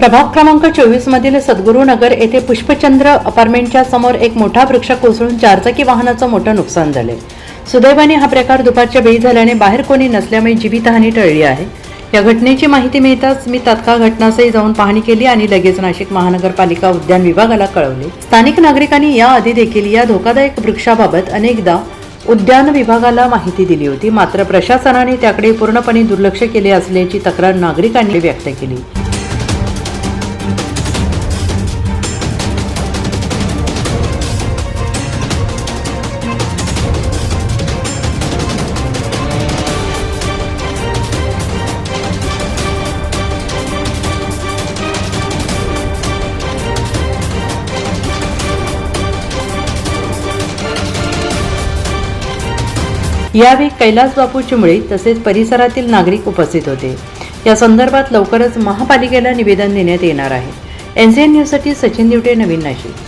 प्रभाग क्रमांक चोवीस मधील सद्गुरू नगर येथे पुष्पचंद्र अपार्टमेंटच्या समोर एक मोठा वृक्ष कोसळून चारचाकी वाहनाचं मोठं नुकसान झाले. सुदैवाने हा प्रकार दुपारच्या वेळी झाल्याने बाहेर कोणी नसल्यामुळे जीवितहानी टळली आहे. या घटनेची माहिती मिळताच मी तात्काळ घटनास्थळी जाऊन पाहणी केली आणि लगेच नाशिक महानगरपालिका उद्यान विभागाला कळवले. स्थानिक नागरिकांनी याआधी देखील या धोकादायक वृक्षाबाबत अनेकदा उद्यान विभागाला माहिती दिली होती. मात्र प्रशासनाने त्याकडे पूर्णपणे दुर्लक्ष केले असल्याची तक्रार नागरिकांनी व्यक्त केली. यावेळी कैलास बापू चिमळे तसेच परिसरातील नागरिक उपस्थित होते. या संदर्भात लवकरच महापालिकेला निवेदन देण्यात येणार आहे. एनसीएन न्यूजसाठी सचिन दिवटे नवीन नाशिक.